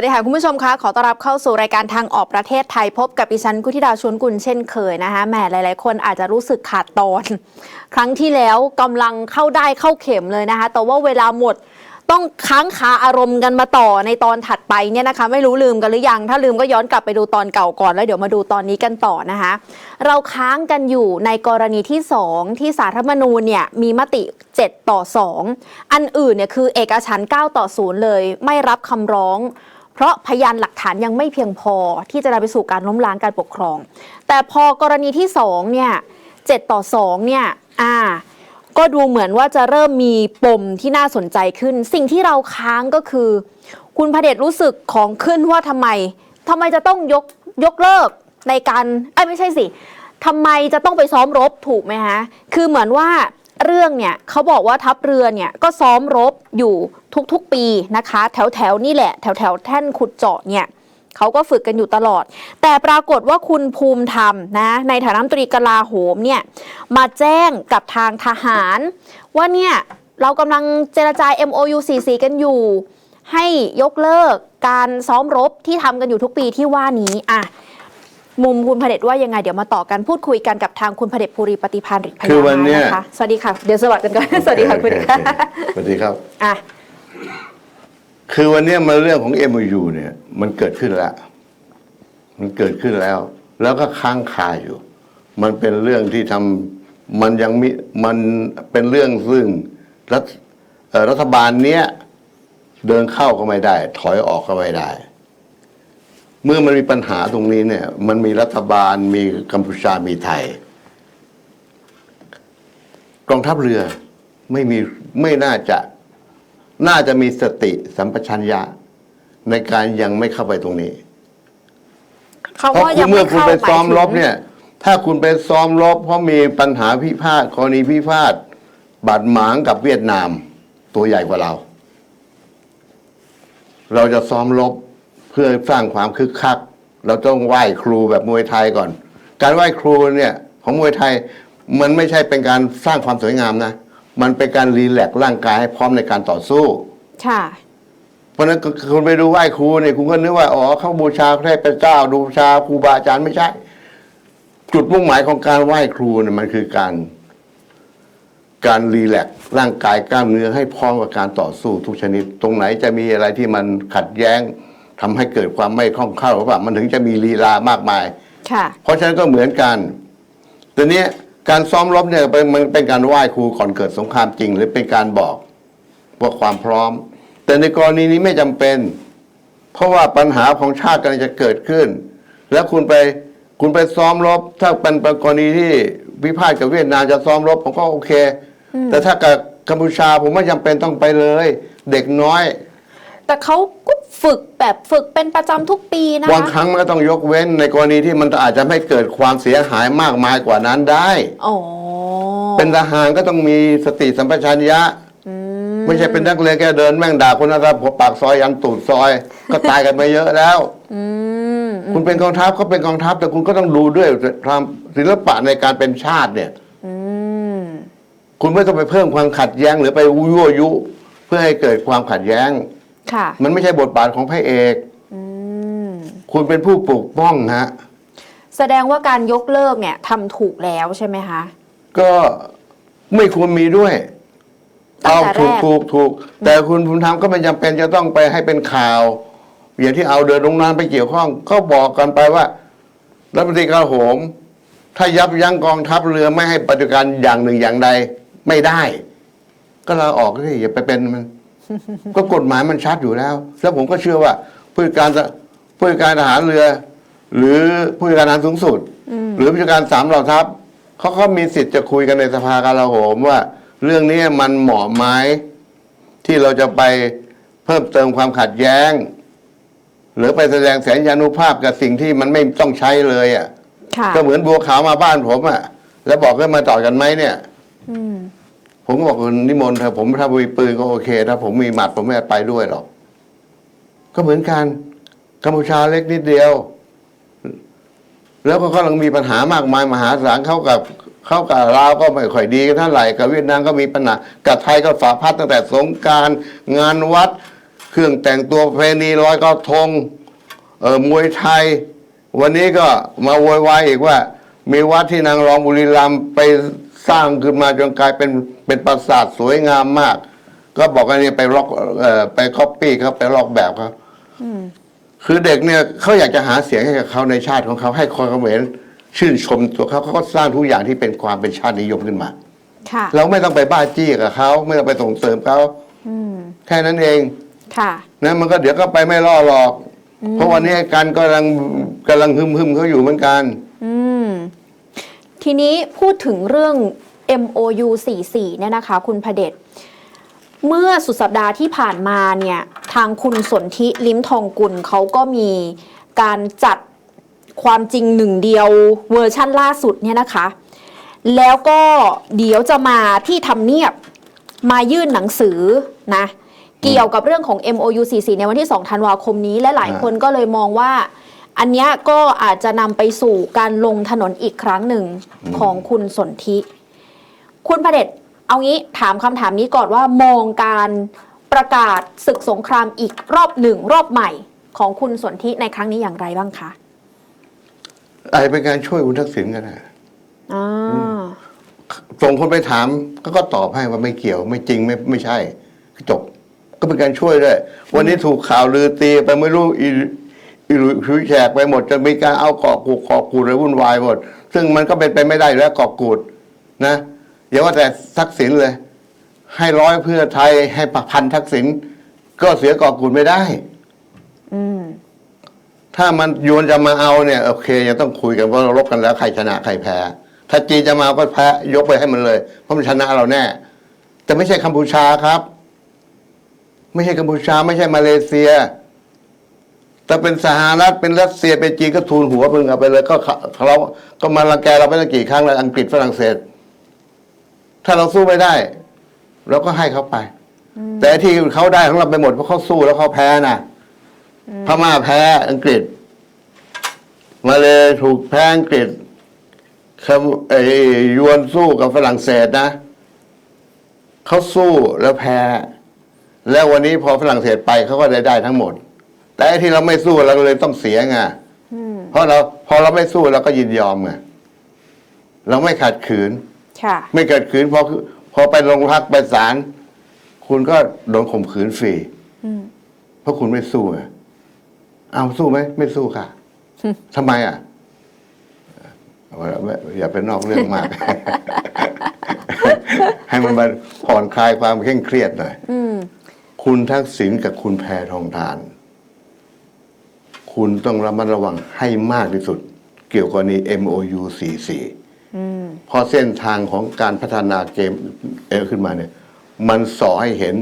วัสดีค่ะ คุณผู้ชมคะขอต้อนรับเข้าสู่รายการทางออกประเทศไทยพบกับดิฉันกุธิดาชวนกุลเช่นเคยนะคะแหมหลาย ๆ คนอาจจะรู้สึกขาดตอน ครั้งที่แล้วกำลังเข้าได้เข้าเข็มเลยนะคะ แต่ว่าเวลาหมดต้องค้างคาอารมณ์กันมาต่อในตอนถัดไปเนี่ยนะคะ ไม่รู้ลืมกันหรือยัง ถ้าลืมก็ย้อนกลับไปดูตอนเก่าก่อนแล้วเดี๋ยวมาดูตอนนี้กันต่อนะคะ เราค้างกันอยู่ในกรณีที่ 2 ที่สารรัฐธรรมนูญเนี่ยมีมติ 7 ต่อ 2 อันอื่นเนี่ยคือเอกฉันท9ต่อ 0 เลย ไม่รับคำร้อง เพราะพยานหลักฐานยังไม่เพียงพอที่จะนำไปสู่การล้มล้างการปกครอง แต่พอกรณีที่2เนี่ย7ต่อ2เนี่ยอ่าก็ดูเหมือนว่าจะเริ่มมีปมที่น่าสนใจขึ้น สิ่งที่เราค้างก็คือ คุณพระเดชรู้สึกของขึ้นว่าทำไมทำไมจะต้องยกยกเลิกในการเอ้ไม่ใช่สิทำไมจะต้องไปซ้อมรบถูกไหมฮะคือเหมือนว่า เรื่องเนี่ยเขาบอกว่าทัพเรือเนี่ยก็ซ้อมรบอยู่ทุกๆปีนะคะ แถวแถวๆนี่แหละแถวแถวๆแท่นขุดเจาะเนี่ยเขาก็ฝึกกันอยู่ตลอด แต่ปรากฏว่าคุณภูมิธรรมนะในฐานะมนตรีกลาโหมเนี่ยมาแจ้งกับทางทหาร ว่าเนี่ยเรากำลังเจรจา MOU 44กันอยู่ ให้ยกเลิกการซ้อมรบที่ทำกันอยู่ทุกปีที่ว่านี้อะ มุมคุณพระเดชว่ายังไงเดี๋ยวมาต่อกันพูดคุยกันกับทางคุณพระเดชภูริปฏิพันธ์หรือพยาคือวันเนี้ย นะคะสวัสดีค่ะ เดี๋ยวสวัสดีกันก่อนสวัสดีค่ะคุณโอเโอเคสวัสดีครับ อะ คือวันเนี้ยมันเรื่องของ MOU เนี่ย มันเกิดขึ้นแล้ว มันเกิดขึ้นแล้ว แล้วก็ค้างคาอยู่ มันเป็นเรื่องที่ทำมันยังมีมันเป็นเรื่องซึ่งรัฐเอ่อรัฐบาลเนี้ย เดินเข้าก็ไม่ได้ ถอยออกก็ไม่ได้ เมื่อมันมีปัญหาตรงนี้เนี่ย มันมีรัฐบาลมีกัมพูชามีไทยกองทัพเรือไม่มีไม่น่าจะน่าจะมีสติสัมปชัญญะ ในการยังไม่เข้าไปตรงนี้เขาเพราะว่าคุยัณงเมื่ไม่อคุณเข้าไปหมายซ้อมถึงรบเนี่ย ถ้าคุณไปซ้อมรบเพราะมีปัญหาพิพาทกรณีพิพาทบาดหมางกับเวียดนาม ตัวใหญ่กว่าเรา เราจะซ้อมรบ เพื่อสร้างความคึกคัก เราต้องไหว้ครูแบบมวยไทยก่อน การไหว้ครูเนี่ยของมวยไทยมันไม่ใช่เป็นการสร้างความสวยงามนะ มันเป็นการรีแลกซ์ร่างกายให้พร้อมในการต่อสู้ ค่ะ เพราะฉะนั้นคุณไปดูไหว้ครูเนี่ยคุณก็นึกว่าอ๋อเขาบูชาเทพเจ้าดูบูชาครูบาอาจารย์ไม่ใช่ จุดมุ่งหมายของการไหว้ครูเนี่ยมันคือการ การรีแลกซ์ร่างกายกล้ามเนื้อให้พร้อมกับการต่อสู้ทุกชนิด ตรงไหนจะมีอะไรที่มันขัดแย้ง ทำให้เกิดความไม่คล่องแคล่วหรือเปล่ามันถึงจะมีลีลามากมายค่ะ เพราะฉะนั้นก็เหมือนกันแต่เนี้ยการซ้อมรบเนี่ยเป็นมันเป็นการไหว้ครูก่อนเกิดสงครามจริง หรือเป็นการบอกว่าความพร้อม แต่ในกรณีนี้ไม่จำเป็น เพราะว่าปัญหาของชาติกำลังจะเกิดขึ้น แล้วคุณไปคุณไปซ้อมรบ ถ้าเป็นกรณีที่วิพาทกับเวียดนามจะซ้อมรบผมก็โอเค แต่ถ้ากับกัมพูชาผมไม่จำเป็นต้องไปเลย เด็กน้อย แต่เขาก็ฝึกแบบฝึกเป็นประจำทุกปีนะบางคคะรั้งมันก็ต้องยกเว้นในกรณีที่มันอาจจะไม่เกิดความเสียหายมากมายกว่านั้นได้ อ๋อเป็นทหารก็ต้องมีสติสัมปชัญญะไม่ใช่เป็นนักเรียนแค่เดินแม่งด่าคนนะครับหัวปากซอยยันตูดซอย ก็ตายกันมาเยอะแล้ว อืมคุณเป็นกองทัพเขาเป็นกองทัพแต่คุณก็ต้องดูด้วยความศิลปะในการเป็นชาติเนี่ย อืมคุณไม่ต้องไปเพิ่มความขัดแย้งหรือไปยั่วยุ เพื่อให้เกิดความขัดแย้ง ค่ะ มันไม่ใช่บทบาทของพระเอกอืมคุณเป็นผู้ปกป้องฮะแสดงว่าการยกเลิกเนี่ยทำถูกแล้วใช่ไหมคะ ก็ไม่ควรมีด้วยตั้งเอาแต่ถูกแรกถูกถูก แต่คุณภูมิธรรมก็ไม่จำเป็นจะต้องไปให้เป็นข่าว อย่างที่เอาเดินลงน้ำไปเกี่ยวข้อง ก็บอกกันไปว่ารัฐมนตรีกลาโหม ถ้ายับยั้งกองทัพเรือไม่ให้ปฏิบัติการอย่างหนึ่งอย่างใด ไม่ได้ ก็ลาออกสิอย่าไปเป็นมัน ก็กฎหมายมันชัดอยู่แล้ว แล้วผมก็เชื่อว่าผู้จัดการผู้จัดการทหารเรือ หรือผู้จัดการทหารสูงสุด หรือผู้จัดการสามเหล่าทัพเขาก็มีสิทธิ์จะคุยกันในสภากลาโหมว่า เรื่องนี้มันเหมาะไหมที่เราจะไปเพิ่มเติมความขัดแย้ง หรือไปแสดงแสนยานุภาพกับสิ่งที่มันไม่ต้องใช้เลยอะค่ะก็เหมือนบัวขาวมาบ้านผมอะ แล้วบอกให้มาต่อกันไหมเนี่ย อืม ผมก็บอกคุณนิมนต์เถอะผมถ้ามีปืนก็โอเคถ้าผมมีหมัดผมไม่ไปด้วยหรอก ก็เหมือนกันกัมพูชาเล็กนิดเดียว แล้วก็กำลังมีปัญหามากมายมหาศาลเข้ากับเขากับลาวก็ไม่ค่อยดีกันเท่าไหร่กับเวียดนามก็มีปัญหากับไทยก็ฝาพัดตั้งแต่สงการงานวัด เครื่องแต่งตัวเพณีลอยกระทงเออมวยไทย วันนี้ก็มาโวยวายอีกว่า มีวัดที่นางรองบุรีรัมย์ไป สร้างขึ้นมาจนกลายเป็นเป็นปราสาทสวยงามมาก ก็บอกว่านี่ไปลอกเอ่อไปคอปปี้เขาไปลอกแบบเขาคือเด็กเนี่ยเขาอยากจะหาเสียงให้กับเขาในชาติของเขาให้คนเขมรชื่นชมตัวเขาเขาก็สร้างทุกอย่างที่เป็นความเป็นชาตินิยมขึ้นมาค่ะเราไม่ต้องไปบ้าจี้กับเขาไม่ต้องไปส่งเสริมเขาอืมแค่นั้นเองค่ะนะมันก็เดี๋ยวก็ไปไม่รอดหรอก เพราะวันนี้การกำลังกำลังหึมหึมๆเขาอยู่เหมือนกัน อืม ทีนี้พูดถึงเรื่อง MOU 44เนี่ยนะคะ คุณพเดชเมื่อสุดสัปดาห์ที่ผ่านมาเนี่ยทางคุณสนธิลิ้มทองกุลเขาก็มีการจัดความจริงหนึ่งเดียวเวอร์ชั่นล่าสุดเนี่ยนะคะ แล้วก็เดี๋ยวจะมาที่ทำเนียบมายื่นหนังสือนะเกี่ยวกับเรื่องของ MOU 44ในวันที่ 2 ธันวาคมนี้และหลายคนก็เลยมองว่า อันเนี้ยก็อาจจะนำไปสู่การลงถนนอีกครั้งหนึ่งของคุณสนธิ คุณพระเดชเอางี้ถามคำถามนี้ก่อนว่ามองการประกาศศึกสงครามอีกรอบหนึ่งรอบใหม่ของคุณสนธิในครั้งนี้อย่างไรบ้างคะอาจจะเป็นการช่วยคุณทักษิณก็ได้อ่าส่งคนไปถามก็ก็ตอบให้ว่าไม่เกี่ยว ไม่จริงไม่ไม่ใช่จบ ก็เป็นการช่วยด้วย วันนี้ถูกข่าวลือตีไปไม่รู้อี อีหลุยชุยแฉกไปหมด จะมีการเอาเกาะกูดเกาะกูดอะไรวุ่นวายหมด ซึ่งมันก็เป็นไปไม่ได้อยู่แล้วเกาะกูดนะอย่าว่าแต่ทักษิณเลย ให้ร้อยเพื่อไทยให้พันทักษิณก็เสียเกาะกูดไม่ได้อืมถ้ามันยวนจะมาเอาเนี่ยโอเคยังต้องคุยกันว่าเราลบกันแล้วใครชนะใครแพ้ ถ้าจีนจะมาเอาก็แพ้ยกไปให้มันเลย เพราะมันชนะเราแน่แต่ไม่ใช่กัมพูชาครับ ไม่ใช่กัมพูชา ไม่ใช่มาเลเซีย แต่เป็นสหรัฐเป็นรัสเซียเป็นจีนก็ทูลหัวมึงเอาไปเลยก็เขาเราก็มารังแกเราไปตั้งกี่ครั้งแล้วอังกฤษฝรั่งเศส ถ้าเราสู้ไม่ได้เราก็ให้เขาไป แต่ที่เขาได้ของเราไปหมดเพราะเขาสู้แล้วเขาแพ้นะพม่าแพ้อังกฤษ มาเลยถูกแพ้อังกฤษคำไอ้ยวนสู้กับฝรั่งเศสนะเขาสู้แล้วแพ้ แล้ววันนี้พอฝรั่งเศสไปเขาก็ได้ได้ทั้งหมด แต่ไอ้ที่เราไม่สู้เราก็เลยต้องเสียไงเพราะเราพอเราไม่สู้เราก็ยินยอมไงเราไม่ขัดขืน ค่ะ ไม่ขัดขืนพอพอไปโรงพักไปศาลคุณก็โดนข่มขืนฟรีอืม เพราะคุณไม่สู้ไงเอาสู้ไหมไม่สู้ค่ะทำไมอะเอาไว้ไม่อย่าเป็นนอกเรื่องมาก ให้มันมาผ่อนคลายความเคร่งเครียดหน่อย อืม คุณทักษิณกับคุณแพทองทาน คุณต้องระมัดระวังให้มากที่สุด เกี่ยวกับนี้ MOU 44เพราะเส้นทางของการพัฒนาเกมเอขึ้นมาเนี่ย มันสอให้เห็น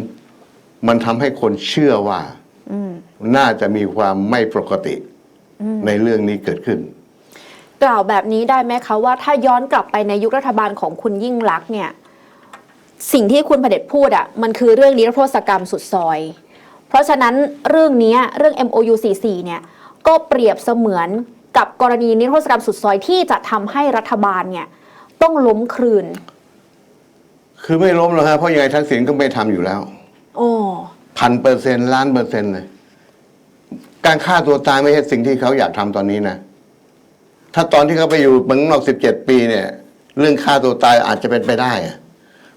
มันทำให้คนเชื่อว่าน่าจะมีความไม่ปกติในเรื่องนี้เกิดขึ้น กล่าวแบบนี้ได้ไหมคะว่าถ้าย้อนกลับไปในยุครัฐบาลของคุณยิ่งลักษณ์เนี่ย สิ่งที่คุณเผด็จพูดอะ่ะ มันคือเรื่องนิรโทษกรรมสุดซอย เพราะฉะนั้นเรื่องนี้เรื่อง MOU 44เนี่ย ก็เปรียบเสมือนกับกรณีนิรโทษกรรมสุดซอยที่จะทำให้รัฐบาลเนี่ยต้องล้มคลืน คือไม่ล้มหรอกฮะเพราะยังไงทักษิณก็ไม่ทำอยู่แล้วโอ้พันเปอร์เซ็นล้านเปอร์เซ็นต์เลย การฆ่าตัวตายไม่ใช่สิ่งที่เขาอยากทำตอนนี้นะ ถ้าตอนที่เขาไปอยู่เมืองนอกสิบเจ็ดปีเนี่ย เรื่องฆ่าตัวตายอาจจะเป็นไปได้อะ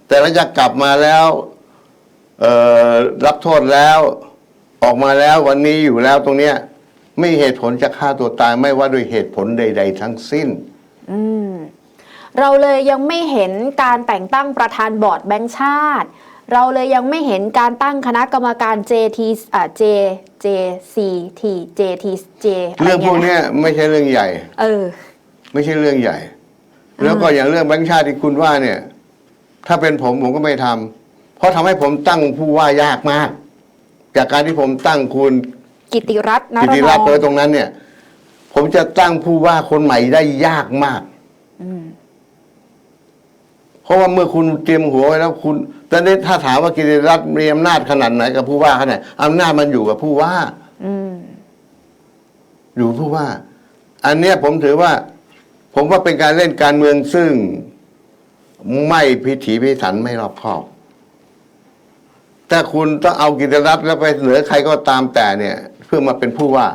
แต่หลังจากกลับมาแล้วเอ่อรับโทษแล้ว ออกมาแล้ววันนี้อยู่แล้วตรงเนี้ย ไม่มีเหตุผลจะฆ่าตัวตายไม่ว่าด้วยเหตุผลใด ๆ ทั้งสิ้น อืมเราเลยยังไม่เห็นการแต่งตั้งประธานบอร์ดแบงค์ชาติ เราเลยยังไม่เห็นการตั้งคณะกรรมการ JT อ่า J JCT JTJ อะไรเรื่องพวกเงี้ยนะเนี้ยไม่ใช่เรื่องใหญ่ เออ ไม่ใช่เรื่องใหญ่ แล้วก็อย่างเรื่องแบงค์ชาติที่คุณว่าเนี่ย ถ้าเป็นผมผมก็ไม่ทำเพราะทำให้ผมตั้งผู้ว่ายากมาก จากการที่ผมตั้งคุณ กิติรัตน์นกิรตินรัตน์งไว้ตรงนั้นเนี่ย ผมจะตั้งผู้ว่าคนใหม่ได้ยากมากอืมเพราะว่าเมื่อคุณเตรียมหัวไว้แล้วคุณตอนนี้ถ้าถามว่ากิติรัตน์มีอำนาจขนาดไหนกับผู้ว่าขนาดไหนอำนาจมันอยู่กับผู้ว่าอืมอยู่ผู้ว่า อันเนี้ยผมถือว่า ผมว่าเป็นการเล่นการเมืองซึ่งไม่พิถีพิถันไม่รอบคอบถ้าคุณต้องเอากิจรัตน์แล้วไปเสนอใครก็ตามแต่เนี่ยเพื่อมาเป็นผู้ว่า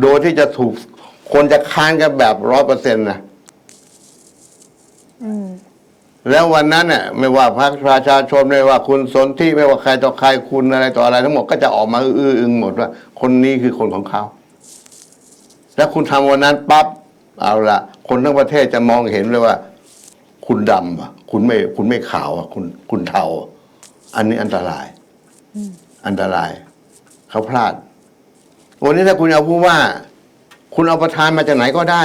โดยที่จะถูกคนจะค้านกันแบบร้อยเปอร์เซ็นต์นะอืมแล้ววันนั้นเนี่ยไม่ว่าพรรคประชาชนไม่ว่าคุณสนที่ไม่ว่าใครต่อใครคุณอะไรต่ออะไร ทั้งหมดก็จะออกมาอื้ออึงหมดว่า คนนี้คือคนของเขา แล้วคุณทำวันนั้นปั๊บเอาละคนทั้งประเทศจะมองเห็นเลยว่า คุณดำอะ คุณไม่ คุณไม่ขาวอะ คุณคุณเทาอะอันนี้อันตรายอันตรายเขาพลาด วันนี้ถ้าคุณเอาผู้ว่า คุณเอาประธานมาจากไหนก็ได้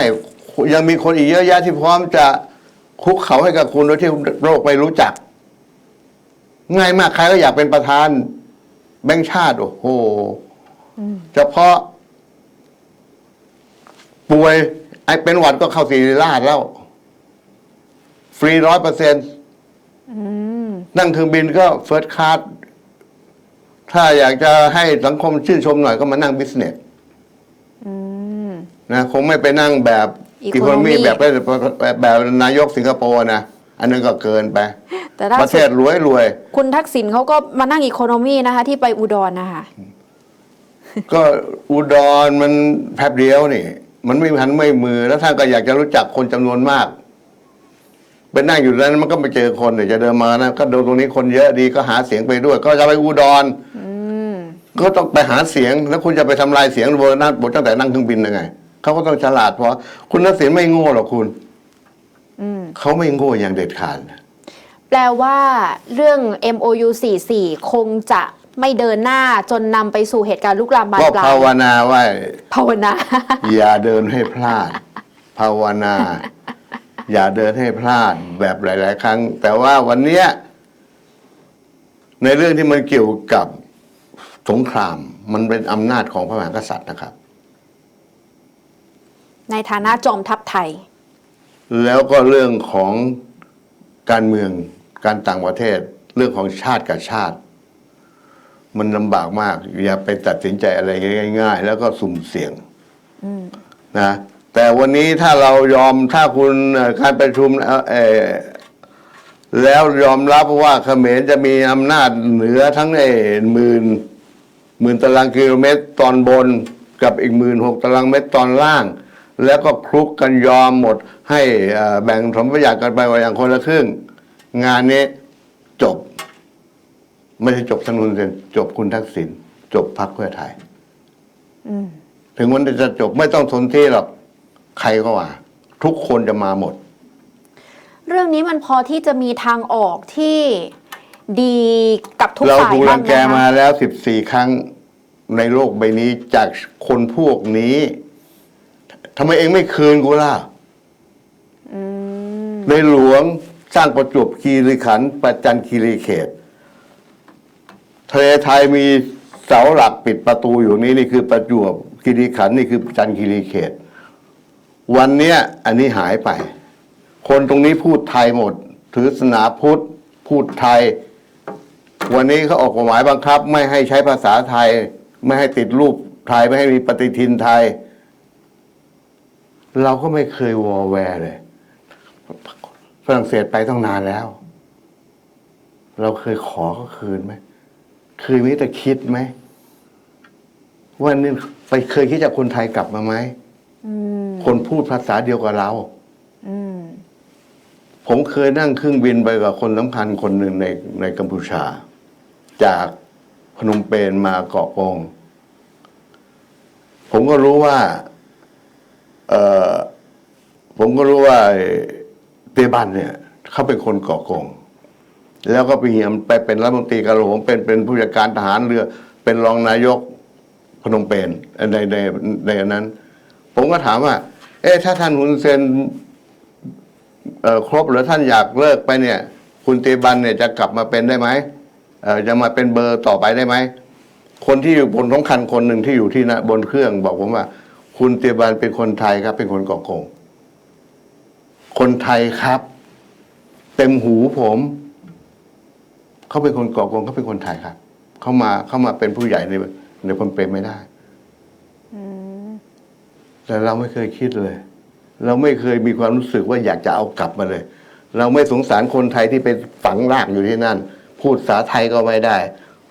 ยังมีคนอีกเยอะแยะที่พร้อมจะคุกเขาให้กับคุณโดยที่โลกไม่รู้จัก ง่ายมากใครก็อยากเป็นประธาน แบงค์ชาติ โอ้โหเฉพาะ ป่วย ไอเป็นหวัดก็เข้าศิริราชแล้ว ฟรีร้อยเปอร์เซ็นต์นั่งเครื่องบินก็เฟิร์สคลาส ถ้าอยากจะให้สังคมชื่นชมหน่อยก็มานั่งบิสเนสอืมนะคงไม่ไปนั่งแบบ Economy อีโคโนมีแบบแบบแบบนายกสิงคโปร์นะ อันนั้นก็เกินไปแต่ล่าประเทสุดศรวยรวย คุณทักษิณเขาก็มานั่งอีโคโนมีนะคะ ที่ไปอุดรนะคะ ก็อุดรมันแป๊บเดียวนี่ มันไม่หันไม่มือ แล้วท่านก็อยากจะรู้จักคนจำนวนมากไปนั่งอยู่นั้นมันก็ไปเจอคนเนี่ยจะเดินมานะก็ดูตรงนี้คนเยอะดีก็หาเสียงไปด้วย ก็จะไปอุดรอืม ก็ต้องไปหาเสียงแล้วคุณจะไปทำลายเสียงบนนั้นบนตั้งแต่นั่งเครื่องบินยังไงเขาก็ต้องฉลาดเพราะคุณนักศิลป์ไม่โง่หรอกคุณอืมเขาไม่โง่อย่างเด็ดขาดแปลว่าเรื่อง MOU 44คงจะไม่เดินหน้าจนนำไปสู่เหตุการณ์ลุกลามบานก็ปลาภาวยนาว่าภาวนา อย่าเดินให้พลาด ภาวนา อย่าเดินให้พลาดแบบหลาย ๆ ครั้ง แต่ว่าวันเนี้ยในเรื่องที่มันเกี่ยวกับ สงครามมันเป็นอำนาจของพระมหากษัตริย์นะครับ ในฐานะจอมทัพไทย แล้วก็เรื่องของการเมืองการต่างประเทศ เรื่องของชาติกับชาติ มันลำบากมาก อย่าไปตัดสินใจอะไรง่าย ๆ แล้วก็สุ่มเสี่ยงนะแต่วันนี้ถ้าเรายอมถ้าคุณเอ่อการประชุมเอ่อเอ่อแล้วยอมรับว่าเขมรจะมีอำนาจเหนือทั้งไอ้หมื่น หมื่นตารางกิโลเมตรตอนบนกับอีกหมื่นหกตารางเมตรตอนล่าง แล้วก็คลุกกันยอมหมด ให้เอ่อแบ่งสมประหยัดกันไปว่าอย่างคนละครึ่ง งานนี้จบ ไม่ใช่จบธนุนเซนจบคุณทักษิณจบพรรคเพื่อไทยอืมถึงวันจะจบไม่ต้องทนที่หรอกใครก็ว่า ทุกคนจะมาหมด เรื่องนี้มันพอที่จะมีทางออกที่ดีกับทุกเราฝ่ายถูกบ้ารังงไหมแกมาคะแล้วสิบสี่ครั้ง ในโลกใบนี้จากคนพวกนี้ทำไมเองไม่คืนกูล่ะอืมในหลวงสร้างประจวบคีรีขันธ์ประจันคีรีเขต ทะเลไทยมีเสาหลักปิดประตูอยู่นี้นี่คือประจวบคีรีขันธ์นี่คือประจันคีรีเขต วันเนี้ยอันนี้หายไป คนตรงนี้พูดไทยหมด ถือศาสนาพุทธพูดไทย วันนี้เขาออกกฎหมายบังคับ ไม่ให้ใช้ภาษาไทย ไม่ให้ติดรูปไทยไม่ให้มีปฏิทินไทย เราก็ไม่เคยวอแวร์เลยฝรั่งเศสไปต้องนานแล้ว เราเคยขอก็คืนไหมเคยมีแต่คิดไหมว่านี่ไปเคยคิดจากคนไทยกลับมาไหมอืมคนพูดภาษาเดียวกับเราอืมผมเคยนั่งเครื่องบินไปกับคนสำคัญคนหนึ่งในในกัมพูชา จาก พนมเปญมาเกาะกง ผมก็รู้ว่าเออผมก็รู้ว่าเตบันเนี่ย เขาเป็นคนเกาะกง แล้วก็ไปเหียมไปเป็นรัฐมนตรีกลาโหมเป็นเป็นผู้จัดการทหารเรือ เป็นรองนายกพนมเปญในในในอันนั้น ผมก็ถามว่า เอ๊ะถ้าท่านฮุนเซนเอ่อครบหรือท่านอยากเลิกไปเนี่ย คุณเตบันเนี่ยจะกลับมาเป็นได้ไหม จะมาเป็นเบอร์ต่อไปได้ไหม คนที่อยู่บนสำคัญคนหนึ่งที่อยู่ที่นะบนเครื่องบอกผมว่า คุณเตบันเป็นคนไทยครับ เป็นคนเกาะกง คนไทยครับ เต็มหูผมเขาเป็นคนเกาะกงเขาเป็นคนไทยครับเขามาเขามาเป็นผู้ใหญ่ในในพนมเปญไม่ได้อืมแต่เราไม่เคยคิดเลย เราไม่เคยมีความรู้สึกว่าอยากจะเอากลับมาเลย เราไม่สงสารคนไทยที่ไปฝังรากอยู่ที่นั่น พูดภาษาไทยก็ไม่ได้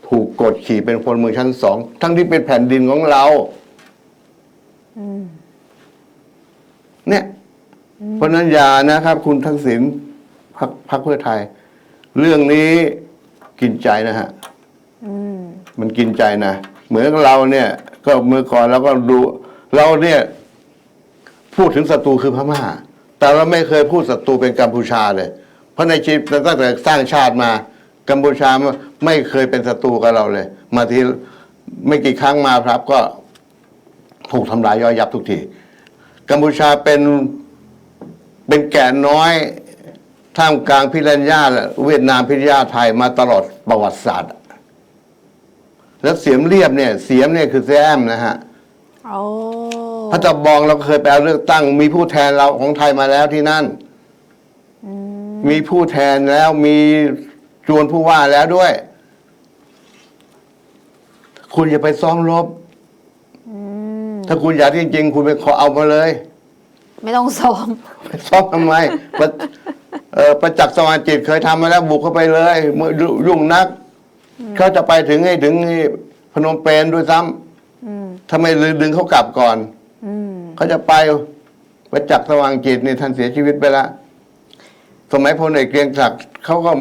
ถูกกดขี่เป็นพลเมืองชั้นสอง ทั้งที่เป็นแผ่นดินของเราเนี่ยเพราะฉะนั้นอย่านะครับ คุณทักษิณพักพักเพื่อไทย เรื่องนี้กินใจนะฮะมันกินใจนะเหมือนกับเราเนี่ย ก็เมื่อก่อนเราก็ดู เราเนี่ย พูดถึงศัตรูคือพม่า แต่เราไม่เคยพูดศัตรูเป็นกัมพูชาเลย เพราะในชีวิตตั้งแต่สร้างชาติมา กัมพูชาไม่เคยเป็นศัตรูกับเราเลย มาทีไม่กี่ครั้งมาครับ ก็ถูกทำลายย่อยยับทุกทีกัมพูชาเป็นเป็นแก่นน้อยท่ามกลางพิรัญญาและเวียดนามพิรัญญาไทยมาตลอดประวัติศาสตร์ แล้วเสียมเรียบเนี่ย เสียมเนี่ยคือแซมนะฮะโอ้พระตะบองเราเคยไปเอาเลือกตั้ง มีผู้แทนเราของไทยมาแล้วที่นั่น มีผู้แทนแล้วมี จวนผู้ว่าแล้วด้วย คุณอย่าไปซ้อมรบถ้าคุณอยากจริง ๆ คุณไปขอเอามาเลย ไม่ต้องซ้อมไปซ้อมทำไมประเอ่อประจักษ์สวรรค์จิตเคยทำมาแล้วบุกเข้าไปเลยเมื่อยุ่งนักเขาจะไปถึงให้ถึงพนมเปญด้วยซ้ำทำไมลืมดึงเขากลับก่อนอืมเขาจะไปประจักษ์สว่างจิตนี่ท่านเสียชีวิตไปแล้วสมัยพลเอกเกรียงศักดิ์เขาก็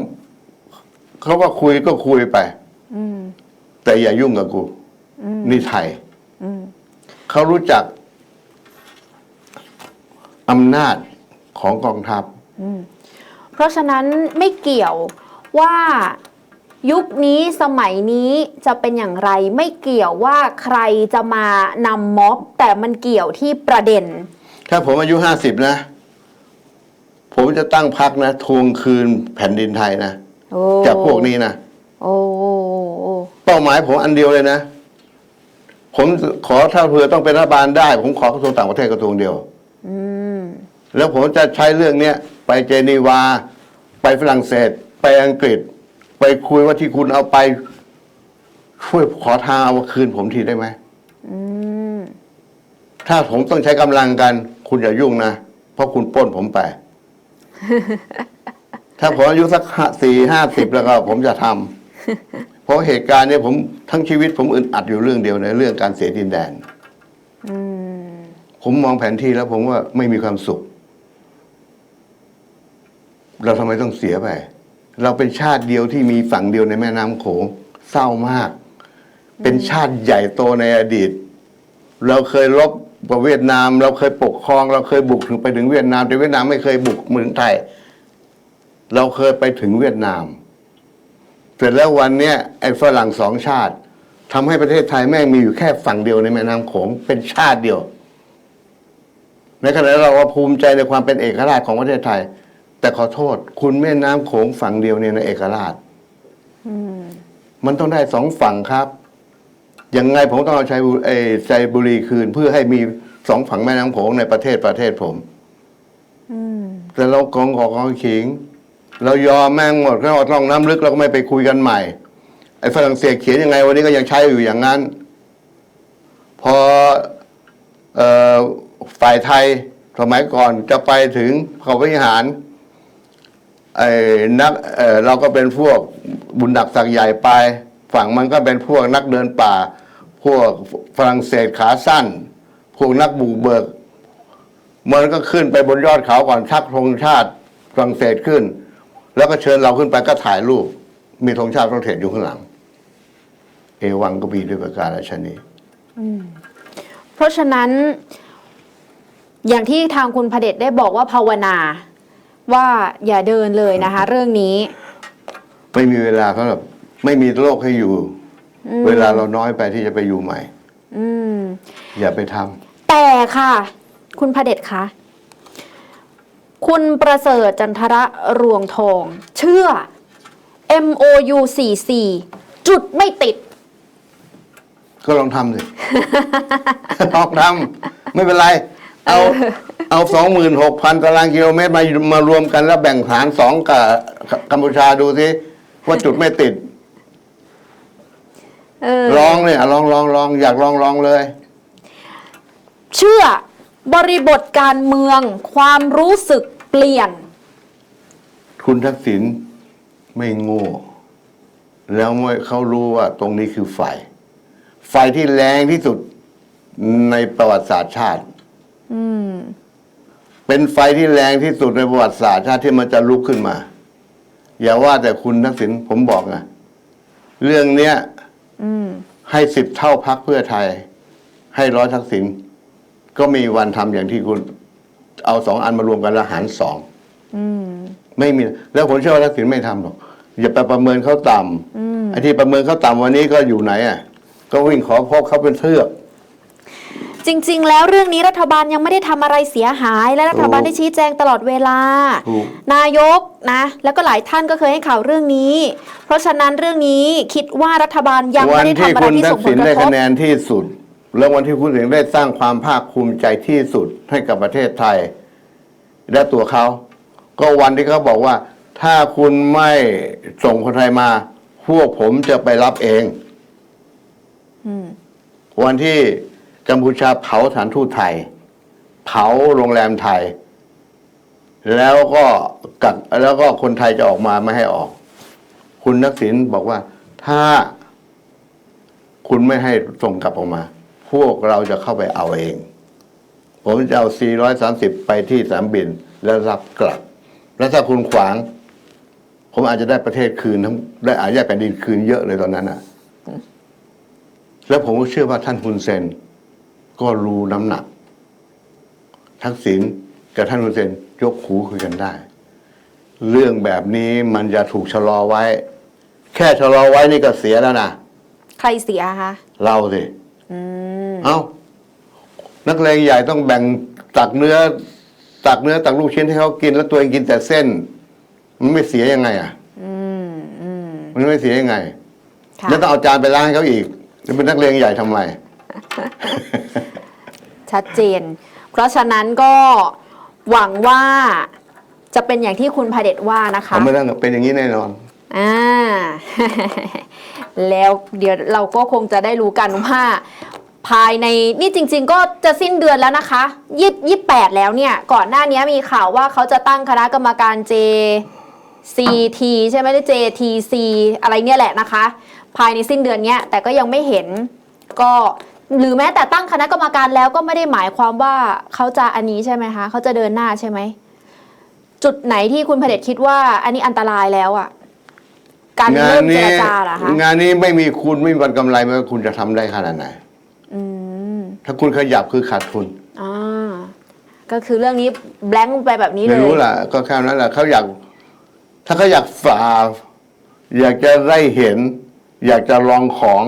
เขาก็คุยก็คุยไปอืมแต่อย่ายุ่งกับกูนี่ไทยอืมเขารู้จักอำนาจของกองทัพเพราะฉะนั้นไม่เกี่ยวว่ายุคนี้สมัยนี้จะเป็นอย่างไรไม่เกี่ยวว่าใครจะมานำม็อบ แต่มันเกี่ยวที่ประเด็น ถ้าผมอายุห้าสิบนะ ผมจะตั้งพักนะ ทวงคืนแผ่นดินไทยนะ โอ้จากพวกนี้นะโอ้โอ้โอ้เป้าหมายผมอันเดียวเลยนะ ผมขอถ้าเผื่อต้องเป็นรัฐบาลได้ ผมขอกระทรวงต่างประเทศกระทรวงเดียว อืมแล้วผมจะใช้เรื่องเนี้ยไปเจนีวา ไปฝรั่งเศส ไปอังกฤษ ไปคุยว่าที่คุณเอาไป ช่วยขอทางเอามาคืนผมทีได้ไหม อืมถ้าผมต้องใช้กำลังกัน คุณอย่ายุ่งนะ เพราะคุณปล้นผมไป ถ้าผมอายุสักสี่ห้าสิบแล้วก็ผมจะทำเพราะเหตุการณ์เนี้ยผมทั้งชีวิตผมอึดอัดอยู่เรื่องเดียวในเรื่องการเสียดินแดนอืมผมมองแผนที่แล้วผมว่าไม่มีความสุข เราทำไมต้องเสียไป เราเป็นชาติเดียวที่มีฝั่งเดียวในแม่น้ำโขงเศร้ามาก เป็นชาติใหญ่โตในอดีต เราเคยรบกับเวียดนาม เราเคยปกครอง เราเคยบุกถึงไปถึงเวียดนาม แต่เวียดนามไม่เคยบุกเหมือนไทย เราเคยไปถึงเวียดนาม เสร็จแล้ววันเนี้ยไอ้ฝรั่งสองชาติทำให้ประเทศไทยแม่งมีอยู่แค่ฝั่งเดียวในแม่น้ำโขงเป็นชาติเดียว ในขณะที่เราก็ภูมิใจในความเป็นเอกราชของประเทศไทย แต่ขอโทษ คุณแม่น้ำโขงฝั่งเดียวเนี่ยในเอกราชอืมมันต้องได้สองฝั่งครับยังไงผมต้องเอาชัยบุเออใจบุรีคืน เพื่อให้มีสองฝั่งแม่น้ำโขงในประเทศประเทศผมอืมแต่เรากองขอกองขิง เรายอมแม่งหมดเราต้องน้ำลึกเราก็ไม่ไปคุยกันใหม่ ไอ้ฝรั่งเศสเขียนยังไง วันนี้ก็ยังใช้อยู่อย่างนั้น พอออฝ่ายไทยสมัยก่อนจะไปถึงเขาวิหารไอ้นักเเราก็เป็นพวกบุญดักสักใหญ่ไป ฝั่งมันก็เป็นพวกนักเดินป่า พวกฝรั่งเศสขาสั้น พวกนักบุกเบิกมันก็ขึ้นไปบนยอดเขาก่อนชักธงชาติฝรั่งเศสขึ้น แล้วก็เชิญเราขึ้นไปก็ถ่ายรูป มีธงชาติฝรั่งเศสอยู่ข้างหลัง เอวังก็มีด้วยประการชนีเพราะฉะนั้น อย่างที่ทางคุณพเดชได้บอกว่าภาวนา ว่าอย่าเดินเลยนะคะ เรื่องนี้ ไม่มีเวลาเขาแบบไม่มีโลกให้อยู่อืมเวลาเราน้อยไปที่จะไปอยู่ใหม่อืมอย่าไปทำแต่ค่ะ คุณพเดชคะ คุณประเสริฐจันทระรวงทอง เชื่อ MOU 44จุดไม่ติด ก็ลองทำสิ ลองทำไม่เป็นไร เอาเอาสองหมื่นหกพันตารางกิโลเมตรมามารวมกันแล้วแบ่งฐานสองกับกัมพูชาดูสิว่าจุดไม่ติดเออลองเนี่ยลองลองลองอยากลองลองเลย เชื่อ บริบทการเมือง ความรู้สึกเปลี่ยน คุณทักษิณไม่โง่แล้วเมื่อเขารู้ว่าตรงนี้คือไฟ ไฟที่แรงที่สุดในประวัติศาสตร์ชาติอืมเป็นไฟที่แรงที่สุดในประวัติศาสตร์ชาติที่มันจะลุกขึ้นมา อย่าว่าแต่คุณทักษิณผมบอกนะเรื่องเนี้ยอืมให้สิบเท่าพักเพื่อไทย ให้ร้อยทักษิณ ก็มีวันทำอย่างที่คุณ เอาสองอันมารวมกันแล้วหารสองอืมไม่มี แล้วผมเชื่อว่าทักษิณไม่ทำหรอกอย่าไปประเมินเขาต่อืมำไอ้ที่ประเมินเขาต่ำวันนี้ก็อยู่ไหนอะ ก็วิ่งขอพบเขาเป็นเทือกจริง ๆ แล้วเรื่องนี้รัฐบาลยังไม่ได้ทำอะไรเสียหาย และรัฐบาลถูกได้ชี้แจงตลอดเวลาถูกนายกนะ แล้วก็หลายท่านก็เคยให้ข่าวเรื่องนี้ เพราะฉะนั้นเรื่องนี้คิดว่ารัฐบาลยังวัไม่ได้ที่ทำอะไรคุณที่ทัส่กงผษิลณกได้ระทบคะแนนที่สุด แล้ววันที่คุณทักษิณได้สร้างความภาคภูมิใจที่สุดให้กับประเทศไทย และตัวเขา ก็วันที่เขาบอกว่า ถ้าคุณไม่ส่งคนไทยมา พวกผมจะไปรับเองอวันที่กัมพูชาเผาสถานทูตไทย เผาโรงแรมไทย แล้วก็กักแล้วก็คนไทยจะออกมาไม่ให้ออก คุณนักษิณบอกว่าถ้าคุณไม่ให้ส่งกลับออกมา พวกเราจะเข้าไปเอาเอง ผมจะเอา 430 ไปที่สนามบินแล้วรับกลับ แล้วถ้าคุณขวาง ผมอาจจะได้ประเทศคืนทั้งได้อาญาแผ่นดินคืนเยอะเลยตอนนั้นอะแล้วผมก็เชื่อว่าท่านฮุนเซน ก็รู้น้ำหนัก ทักษิณกับท่านฮุนเซนยกหูคุยกันได้ เรื่องแบบนี้มันจะถูกชะลอไว้ แค่ชะลอไว้นี่ก็เสียแล้วนะ ใครเสียคะ เราสิ อืม เอ้า นักเลงใหญ่ต้องแบ่งตักเนื้อ ตักเนื้อตักลูกชิ้นให้เขากิน แล้วตัวเองกินแต่เส้น มันไม่เสียยังไง อะอืมอืมมันไม่เสียยังไงค่ะแล้วต้องเอาจานไปล้างให้เขาอีกจะเป็นนักเลงใหญ่ทำไมชัดเจน เพราะฉะนั้นก็หวังว่าจะเป็นอย่างที่คุณพเดชว่านะคะเขาไม่ต้องเป็นอย่างนี้แน่นอนอ่าแล้วเดี๋ยวเราก็คงจะได้รู้กันว่า ภายในนี่จริง ๆ ก็จะสิ้นเดือนแล้วนะคะยี่ยี่แปดแล้วเนี่ย ก่อนหน้านี้มีข่าวว่าเขาจะตั้งคณะกรรมการ JCT ใช่ไหมหรือ JTC อะไรเนี่ยแหละนะคะ ภายในสิ้นเดือนเนี้ยแต่ก็ยังไม่เห็นก็หรือแม้แต่ตั้งคณะกรรมการแล้วก็ไม่ได้หมายความว่าเขาจะอันนี้ใช่ไหมคะเขาจะเดินหน้าใช่ไหมจุดไหนที่คุณพเดชคิดว่า อันนี้อันตรายแล้วอะ่ะการเริ่นมเจรจาเหรอคะงานนี้ไม่มีคุณไม่มีวันกำไรไม่ว่าคุณจะทำได้ขนาดไหน ถ้าคุณขยับคือขาดทุน อ่าก็คือเรื่องนี้แบงค์ไปแบบนี้เลไม่ย รู้ล่ะ ก็แค่นั้นแหละเขาอยาก ถ้าเขาอยากฝ่า อยากจะได้เห็น อยากจะลองของ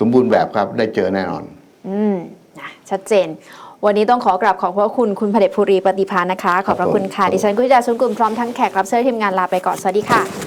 สมบูรณ์แบบครับ ได้เจอแน่นอน อืมนะชัดเจน วันนี้ต้องขอกราบขอบพระคุณ คุณพเดชภูรีปฏิพานะคะ ขอบพระคุณค่ะครับผมดิฉันกุจิดาชุนกลุ่มพร้อมทั้งแขกรับเชิญทีมงานลาไปก่อน สวัสดีค่ะ